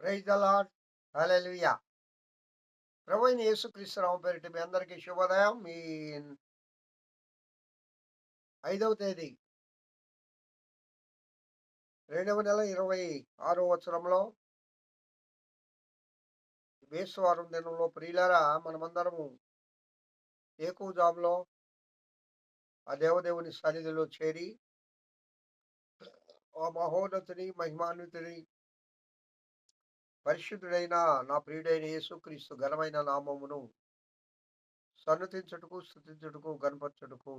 Praise the lord hallelujah. ప్రభు యేసుక్రీస్తురావు పేరిట మీ అందరికీ శుభోదయం. మీ ఐదవ తేదీ రెండవ నెల ఇరవై ఆరో వచనంలో వేసువారం దినంలో ప్రియులరా మనమందరము ఏకూ జాబ్లో ఆ దేవదేవుని సన్నిధిలో చేరి ఆ మహోన్నతుని మహిమాన్వితుని పరిశుద్ధుడైన నా ప్రియుడైన యేసుక్రీస్తు ఘనమైన నామమును సన్నతించుటకు స్థుతించుటకు గణపరచుటకు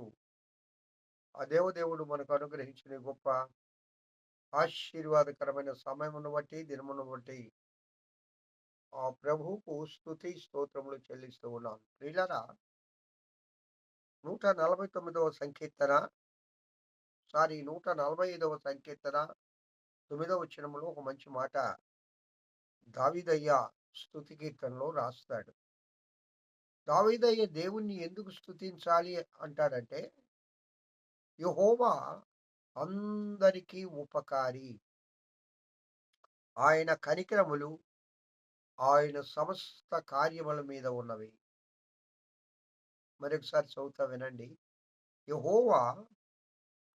ఆ దేవదేవుడు మనకు అనుగ్రహించిన గొప్ప ఆశీర్వాదకరమైన సమయమును బట్టి దినమును బట్టి ఆ ప్రభువుకు స్థుతి స్తోత్రములు చెల్లిస్తూ ఉన్నాను. ప్రియులరా నూట నలభై తొమ్మిదవ సంకీర్తన సారీ నూట నలభై ఐదవ సంకీర్తన తొమ్మిదవ వచనములో ఒక మంచి మాట దావిదయ్య స్థుతి కీర్తనలో రాస్తాడు. దావిదయ్య దేవుణ్ణి ఎందుకు స్థుతించాలి అంటాడంటే యహోవా అందరికీ ఉపకారి. ఆయన కనికరములు ఆయన సమస్త కార్యముల మీద ఉన్నవి. మరొకసారి చదువుతా వినండి. యహోవా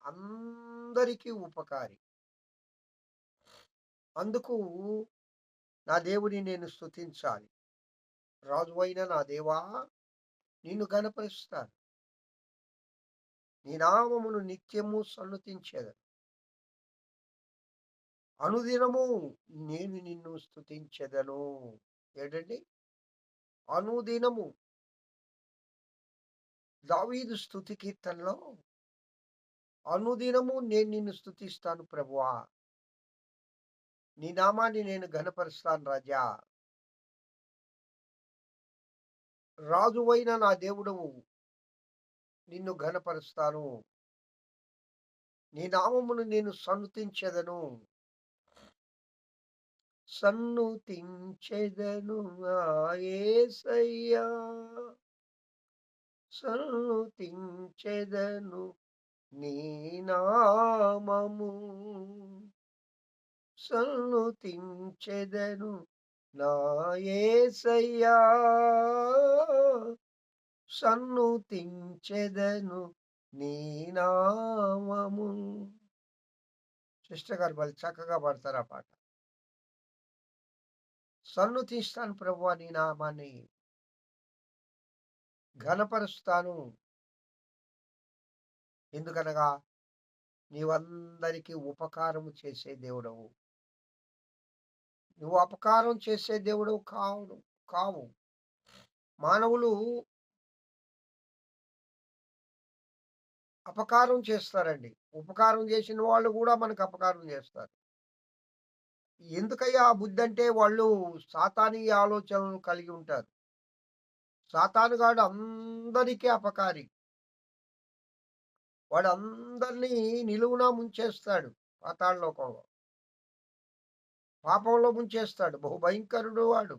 అందరికీ ఉపకారి. అందుకు నా దేవుని నేను స్థుతించాలి రాజువైన నా దేవా నిన్ను గనపరుస్తాను నీ నామమును నిత్యము సన్నతించేదను. అనుదినము నేను నిన్ను స్థుతించెదను ఏంటండి? అనుదినము. దావీదు స్థుతి కీర్తనలో అనుదినము నేను నిన్ను స్థుతిస్తాను ప్రభువా. నీ నామాన్ని నేను ఘనపరుస్తాను రాజా. రాజువైన నా దేవుడవు. నిన్ను ఘనపరుస్తాను. నీ నామమును నేను సన్నుతించెదను. సన్నుతించెదను ఆయేసయ్యా సన్నుతించెదను నీ నామము. సన్నుతించెదను నాయసయ్యా సన్నుతించెదను నీ నామము. సిస్టర్ గారు వాళ్ళు చక్కగా పడతారు ఆ పాట. సన్నుతిస్తాను ప్రభు నీ నామాన్ని. ఘనపరుస్తాను. ఎందుకనగా నీవందరికీ ఉపకారము చేసే దేవుడవు. నువ్వు అపకారం చేసే దేవుడు కావు కావు. మానవులు అపకారం చేస్తారండి. ఉపకారం చేసిన వాళ్ళు కూడా మనకు అపకారం చేస్తారు. ఎందుకయ్యా ఆ బుద్ధి అంటే వాళ్ళు సాతాని ఆలోచనలు కలిగి ఉంటారు. సాతానుగాడు అందరికీ అపకారి. వాడు అందరినీ నిలువునా ముంచేస్తాడు పాతాళలోకంలో. పాపంలో ముంచేస్తాడు. బహు భయంకరుడు వాడు.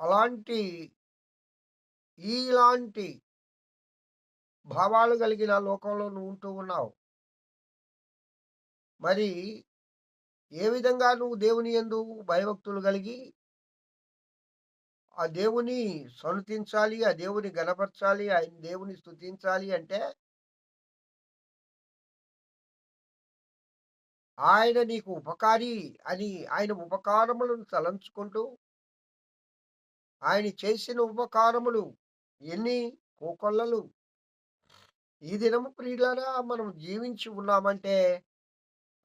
అలాంటి ఇలాంటి భావాలు కలిగిన లోకంలో నువ్వు ఉంటూ ఉన్నావు. మరి ఏ విధంగా నువ్వు దేవుని ఎందు భయభక్తులు కలిగి ఆ దేవుని సనుతించాలి ఆ దేవుని గణపరచాలి ఆయన దేవుని స్థుతించాలి అంటే ఆయన నీకు ఉపకారి అని ఆయన ఉపకారములను తలంచుకుంటూ ఆయన చేసిన ఉపకారములు ఎన్ని కోకొల్లలు. ఈ దినము ప్రియులారా మనం జీవించి ఉన్నామంటే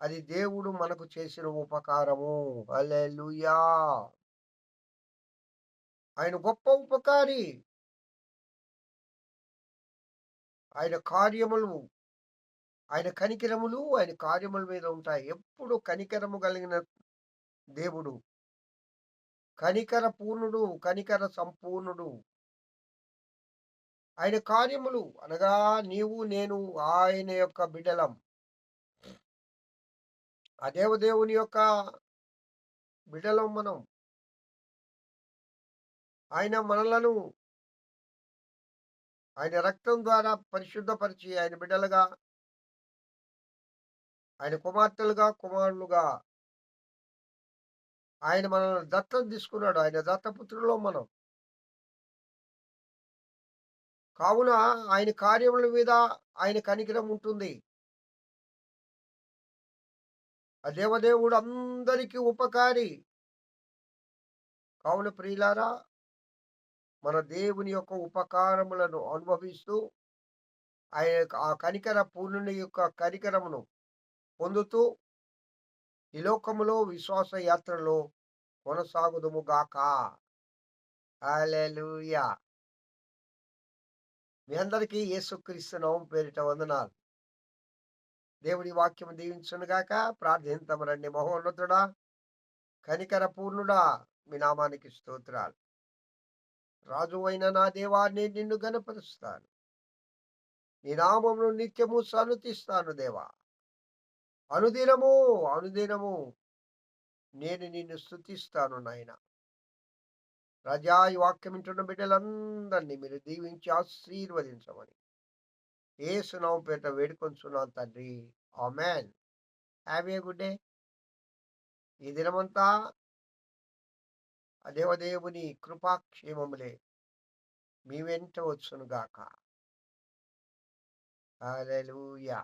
అది దేవుడు మనకు చేసిన ఉపకారము. అలెలుయా ఆయన గొప్ప ఉపకారి. ఆయన కార్యములు ఆయన కనికరములు ఆయన కార్యముల మీద ఉంటాయి. ఎప్పుడు కనికరము కలిగిన దేవుడు. కనికర పూర్ణుడు కనికర సంపూర్ణుడు. ఆయన కార్యములు అనగా నీవు నేను ఆయన యొక్క బిడలం ఆ దేవదేవుని యొక్క బిడలం మనం. ఆయన మనలను ఆయన రక్తం ద్వారా పరిశుద్ధపరిచి ఆయన బిడ్డలుగా ఆయన కుమార్తెలుగా కుమారులుగా ఆయన మనల్ని దత్తం తీసుకున్నాడు. ఆయన దత్తపుత్రులో మనం. కావున ఆయన కార్యముల మీద ఆయన కనికరం ఉంటుంది. ఆ దేవదేవుడు అందరికీ ఉపకారి. కావున ప్రియులారా మన దేవుని యొక్క ఉపకారములను అనుభవిస్తూ ఆయన యొక్క ఆ కనికర పూర్ణుని యొక్క కనికరమును పొందుతూ ఈ లోకములో విశ్వాస యాత్రలో కొనసాగుదుము గాక. మీ అందరికీ యేసుక్రీస్తు నవం పేరిట వందనాలు. దేవుడి వాక్యము దీవించునుగాక గాక. రండి. మహోన్నతుడా, కనికర పూర్ణుడా, మీ నామానికి స్తోత్రాలు. అయిన నా దేవాన్ని నిన్ను గణపరుస్తాను నీ నామమును నిత్యము సనుతిస్తాను దేవా. అనుదినము, అనుదినము నేను నిన్ను స్తుతిస్తాను నాయన రాజా ఈ వాక్యం వింటున్న బిడ్డలందరినీ మీరు దీవించి ఆశీర్వదించమని ఏ నామం పేరిట వేడుకొంచున్నాను తండ్రి. ఆ man have a good day. ఈ దినమంతా ఆ దేవదేవుని కృపాక్షేమములే మీ వెంట వచ్చును గాక. హల్లెలూయా!